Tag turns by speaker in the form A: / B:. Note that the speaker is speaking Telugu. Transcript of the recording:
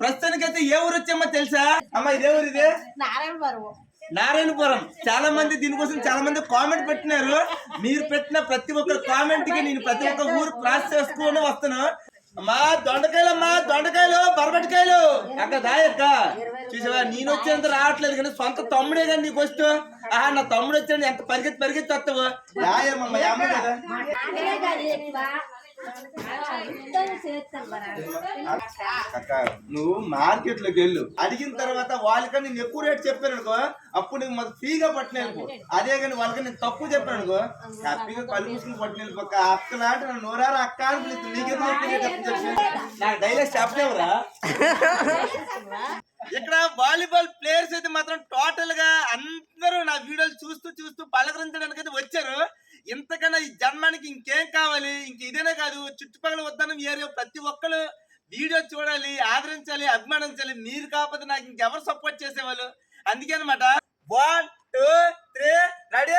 A: ప్రస్తుతానికైతే ఏ ఊరు వచ్చామో తెలుసా? అమ్మ ఇదే ఊరు ఇది?
B: నారాయణపురం.
A: నారాయణపురం. చాలా మంది దీనికోసం చాలా మంది కామెంట్ పెట్టినారు. మీరు పెట్టిన ప్రతి ఒక్క కామెంట్కి నేను ప్రతి ఒక్క ఊరు క్రాస్ చేసుకుని వస్తాను అమ్మా దొండకాయలు అమ్మా దొండకాయలు బరబటికాయలు అక్క దాయక్క చూసావా నేను వచ్చేంత రావట్లేదు కానీ సొంత తమ్ముడే కానీ నీకు వస్తూ. ఆహా నా తమ్ముడు వచ్చాడు ఎంత పరిగెత్తి పరిగెత్తి వస్తావు? దాయమ్మ నువ్వు మార్కెట్లోకి వెళ్ళు. అడిగిన తర్వాత వాళ్ళకని నేను ఎక్కువ రేట్ చెప్పాను అనుకో అప్పుడు నీకు మాకు ఫ్రీగా పట్టిన అదే కానీ వాళ్ళకి నేను తక్కువ చెప్పాను అనుకో హ్యాపీగా కళ్ళు మూసుకుని పట్టిన వెళ్ళిపోక అక్క లాంటి నన్ను నోరారా అక్క అని పిలుస్తుంది. నీకెందుకు నాకు డైలాగ్ చెప్పలేవురా ఇక్కడ వాలీబాల్ ప్లేయర్స్ అయితే మాత్రం టోటల్గా అందరూ నా వీడియోలు చూస్తూ చూస్తూ పలకరించడానికి అయితే వచ్చారు. ఇంతకన్నా ఈ జన్మానికి ఇంకేం కావాలి? ఇంక ఇదేనే కాదు చుట్టుపక్కల వద్దనం ఏరియా ప్రతి ఒక్కరు వీడియో చూడాలి ఆదరించాలి అభిమానించాలి. మీరు కాకపోతే నాకు ఇంకెవరు సపోర్ట్ చేసేవాళ్ళు? అందుకే అనమాట వన్ టూ త్రీ రెడీ